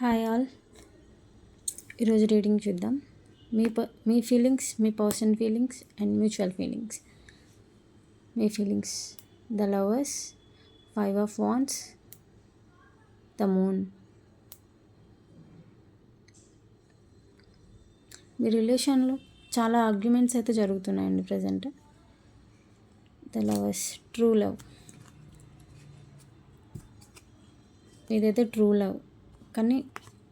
Hi all. ఈరోజు reading చూద్దాం. మీ ప మీ feelings me person feelings and mutual feelings. Me feelings the lovers five of wands the moon. మీ రిలేషన్లో చాలా ఆర్గ్యుమెంట్స్ అయితే జరుగుతున్నాయండి present. The lovers true love. ఇదైతే ట్రూ లవ్. కానీ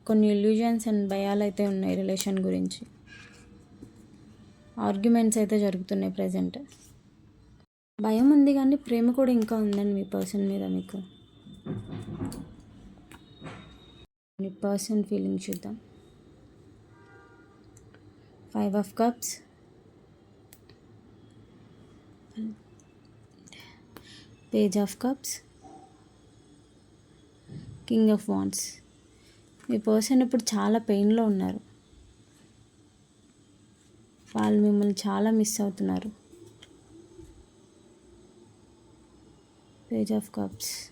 కొన్ని ఇల్యూజన్స్ అండ్ భయాలు అయితే ఉన్నాయి రిలేషన్ గురించి. ఆర్గ్యుమెంట్స్ అయితే జరుగుతున్నాయి ప్రజెంట్ భయం ఉంది కానీ ప్రేమ కూడా ఇంకా ఉందండి మీ పర్సన్ మీద మీకు. మీ పర్సన్ ఫీలింగ్ చూద్దాం. Five of cups page of cups king of wands me person ఇప్పుడు చాలా పెయిన్లో ఉన్నారు. వాళ్ళు మిమ్మల్ని చాలా మిస్ అవుతున్నారు. పేజ్ ఆఫ్ కప్స్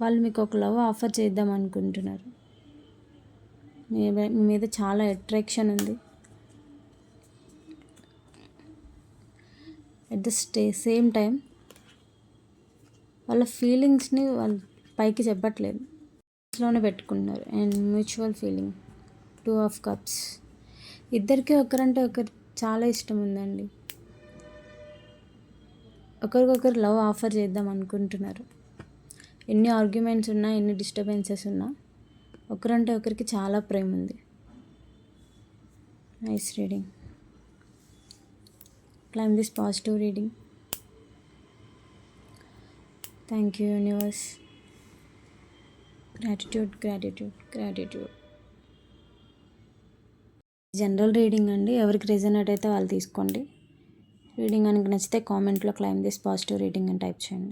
వాళ్ళు మీకు ఒక లవ్ ఆఫర్ చేద్దాం అనుకుంటున్నారు. మీ మీ మీద చాలా అట్రాక్షన్ ఉంది. At the stay same time వాళ్ళ ఫీలింగ్స్ని వాళ్ళు పైకి చెప్పట్లేదు. లోనే పెట్టుకున్నారు. And mutual feeling two of cups ఇద్దరికి ఒకరంటే ఒకరు చాలా ఇష్టం ఉందండి. ఒకరికొకరు లవ్ ఆఫర్ చేద్దాం అనుకుంటున్నారు. ఎన్ని ఆర్గ్యుమెంట్స్ ఉన్నా ఎన్ని డిస్టర్బెన్సెస్ ఉన్నా ఒకరంటే ఒకరికి చాలా ప్రేమ ఉంది. Nice reading claim this positive reading thank you universe gratitude gratitude gratitude general reading అండి. ఎవరికి రిజనేట్ అయితే వాళ్ళు తీసుకోండి. రీడింగ్ కనుక నచ్చితే కామెంట్లో క్లైమ్ దిస్ పాజిటివ్ రీడింగ్ అని టైప్ చేయండి.